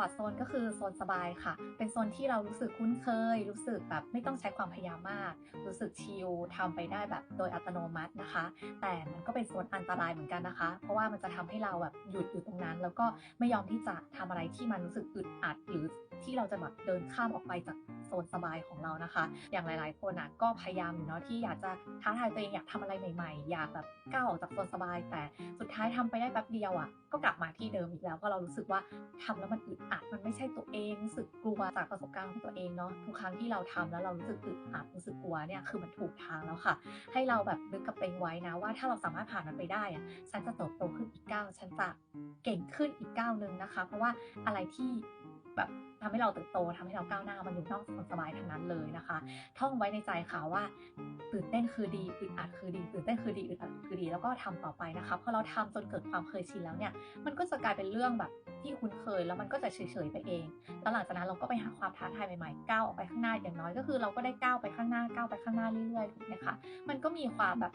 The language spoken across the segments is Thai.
อร์ตโซนก็คือโซนสบายค่ะ เป็นโซนที่เรารู้สึกคุ้นเคย รู้สึกแบบไม่ต้องใช้ความพยายามมาก รู้สึกชิลทำไปได้แบบโดยอัตโนมัตินะคะ แต่มันก็เป็นโซนอันตรายเหมือนกันนะคะ เพราะว่ามันจะทำให้เราแบบหยุดอยู่ตรงนั้น แล้วก็ไม่ยอมที่จะทำอะไรที่มันรู้สึกอึดอัด หรือที่เราจะแบบเดินข้ามออกไปจากโซนสบายของเรานะคะ อย่างหลาย ๆ คนอะก็พยายามอยู่เนาะที่อยากจะท้าทายตัวเองอยากทำอะไรใหม่ ๆ อยากแบบก้าวออกจากโซนสบาย แต่สุดท้ายทำไปได้แป๊บเดียวอะก็กลับมาที่เดิมอีกแล้วเพราะเรารู้สึกว่าทำแล้วมันอึดอัดมันไม่ใช่ตัวเองรู้สึกกลัวจากประสบการณ์ของตัวเองเนาะทุกครั้งที่เราทำแล้วเรารู้สึกอึดอัดรู้สึกกลัวเนี่ยคือมันถูกทางแล้วค่ะ ให้เราแบบนึกกับตัวเองไว้นะว่าถ้าเราสามารถผ่านมันไปได้อะฉันจะเติบโตขึ้นอีกก้าวฉันจะเก่งขึ้นอีกก้าวหนึ่งนะคะ เพราะว่าอะไรที่ แบบทำให้เราเติบโตทำให้เราก้าวหน้ามันอยู่นอกความสบายทั้งนั้นเลยนะคะ ท่องไว้ในใจค่ะว่าตื่นเต้นคือดีอึดอัดคือดีตื่นเต้นคือดีอึดอัดคือดี แล้วก็ทำต่อไปนะคะพอเราทำจนเกิดความเคยชินแล้วเนี่ย มันก็จะกลายเป็นเรื่องแบบที่คุ้นเคย แล้วมันก็จะเฉยๆไปเองแล้วหลังจากนั้นเราก็ไปหาความท้าทายใหม่ๆก้าวออกไปข้างหน้าอย่างน้อยก็คือเราก็ได้ก้าวไปข้างหน้าก้าวไปข้างหน้าเรื่อยๆถูกไหมคะมันก็มีความแบบ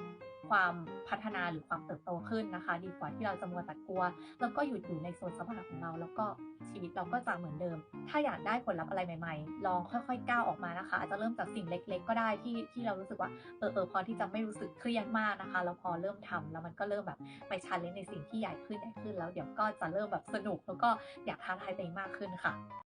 ความพัฒนาหรือความเติบโตขึ้นนะคะ ดีกว่าที่เราจะมัวแต่กลัว แล้วก็หยุดอยู่ในโซนสบายของเรา แล้วก็ชีวิตเราก็จะเหมือนเดิม ถ้าอยากได้ผลลัพธ์อะไรใหม่ๆ ลองค่อยๆก้าวออกมานะคะ อาจจะเริ่มจากสิ่งเล็ก ๆ ก็ได้ที่ที่เรารู้สึกว่าเออเออพอที่จะไม่รู้สึกเครียดมากนะคะ แล้วพอเริ่มทำแล้วมันก็เริ่มแบบไปชันเลนในสิ่งที่ใหญ่ขึ้นใหญ่ขึ้น แล้วเดี๋ยวก็จะเริ่มแบบสนุกแล้วก็อยากท้าทายตัวเองมากขึ้นค่ะ